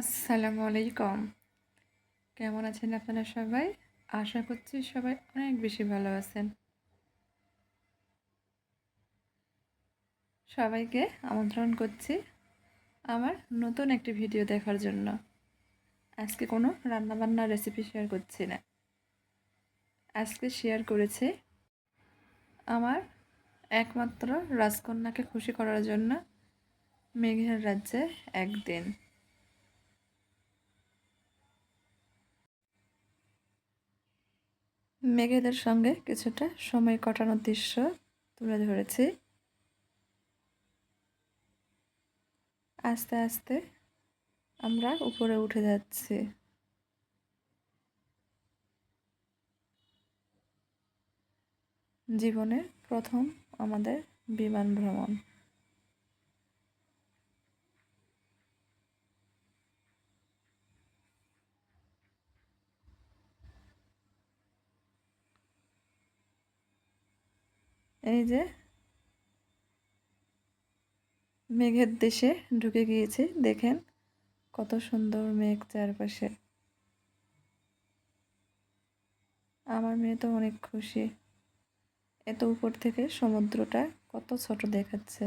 আসসালামু আলাইকুম। কেমন আছেন আপনারা সবাই? আশা করছি সবাই অনেক বেশি ভালো আছেন। সবাইকে আমন্ত্রণ করছি আমার নতুন একটি ভিডিও দেখার জন্য। আজকে কোনো রান্নাবান্নার রেসিপি শেয়ার করছি না। আজকে শেয়ার করেছি আমার একমাত্র রাজকন্যাকে খুশি করার জন্য মেঘের রাজ্যে একদিন। মেঘেদের সঙ্গে কিছুটা সময় কাটানোর দৃশ্য তুলে ধরেছি। আস্তে আস্তে আমরা উপরে উঠে যাচ্ছি। জীবনে প্রথম আমাদের বিমান ভ্রমণ। এই যে মেঘের দেশে ঢুকে গিয়েছি, দেখেন কত সুন্দর মেঘ চারপাশে। আমার মেয়ে তো অনেক খুশি। এত উপর থেকে সমুদ্রটা কত ছোট দেখাচ্ছে।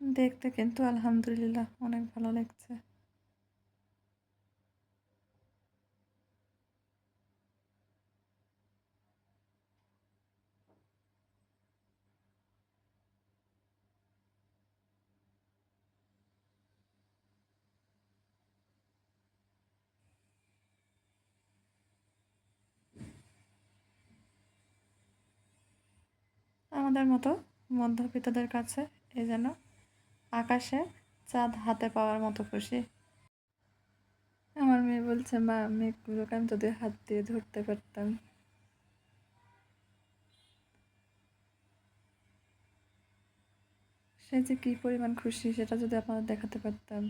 দেখতে কিন্তু আলহামদুলিল্লাহ অনেক ভালো লাগছে। আমাদের মতো মধ্যবিত্তদের কাছে এ যেন আকাশে চাঁদ হাতে পাওয়ার মতো খুশি। আমার মেয়ে বলছে, মা মেঘগুলোকে আমি যদি হাত দিয়ে ধরতে পারতাম। সে যে কী পরিমাণ খুশি, সেটা যদি আপনাদের দেখাতে পারতাম।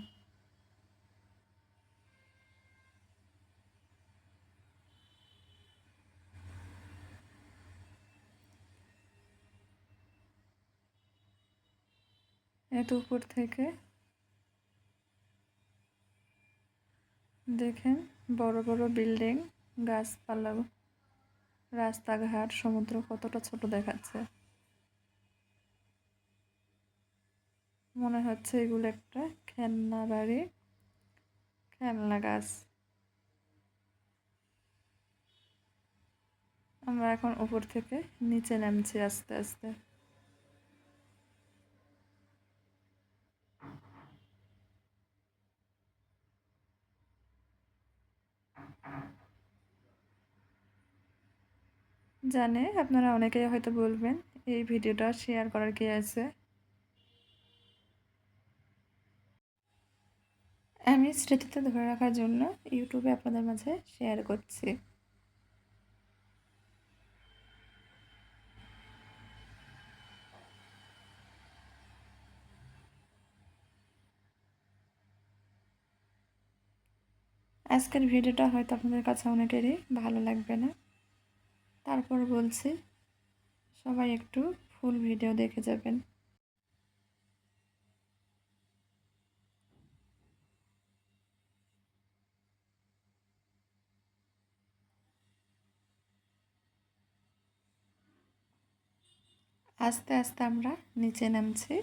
এত উপর থেকে। দেখেন, বড় বড় বিল্ডিং, গাছপালা, রাস্তাঘাট, সমুদ্র কতটা ছোট দেখাচ্ছে। মনে হচ্ছে এগুলো একটা খেলনা বাড়ি, খেলনা গাছ। আমরা এখন উপর থেকে নিচে নামছি আস্তে আস্তে। জানে, আপনারা অনেকেই হয়তো বলবেন, এই ভিডিওটা শেয়ার করার কি আছে? আমি স্মৃতিতে ধরে রাখার জন্য ইউটিউবে আপনাদের মাঝে শেয়ার করছি। আজকের ভিডিওটা হয়তো আপনাদের কাছে অনেকেরই ভালো লাগবে না। তারপর বলছি সবাই একটু ফুল ভিডিও দেখে যাবেন। আস্তে আস্তে আমরা নিচে নামছি।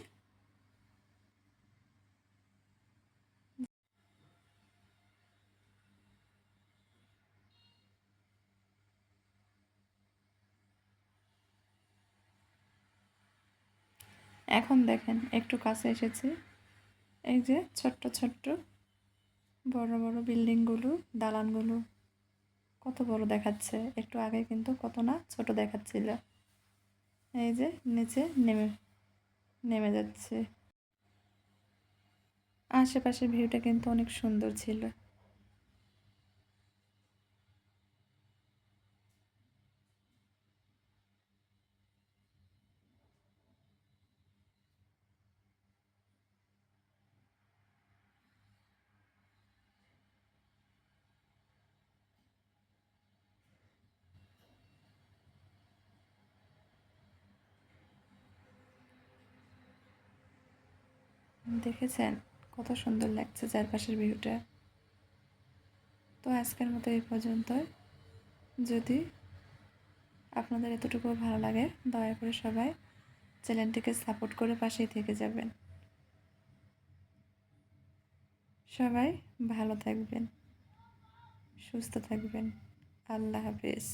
এখন দেখেন, একটু কাছে এসেছি। এই যে ছোট্ট ছোট্ট বড় বড় বিল্ডিংগুলো, দালানগুলো। কত বড় দেখাচ্ছে, একটু আগে কিন্তু কত না ছোট দেখাচ্ছিল। এই যে নিচে নেমে নেমে যাচ্ছে। আশেপাশের ভিউটা কিন্তু অনেক সুন্দর ছিল। দেখেছেন? কত সুন্দর লাগছে চারপাশের ভিউটা। তো আজকের মতো এই পর্যন্ত যদি আপনাদের এতটুকু ভালো লাগে, দয়া করে সবাই চ্যানেলটিকে সাপোর্ট করে পাশেই থেকে যাবেন। সবাই ভালো থাকবেন, সুস্থ থাকবেন। আল্লাহ হাফিজ।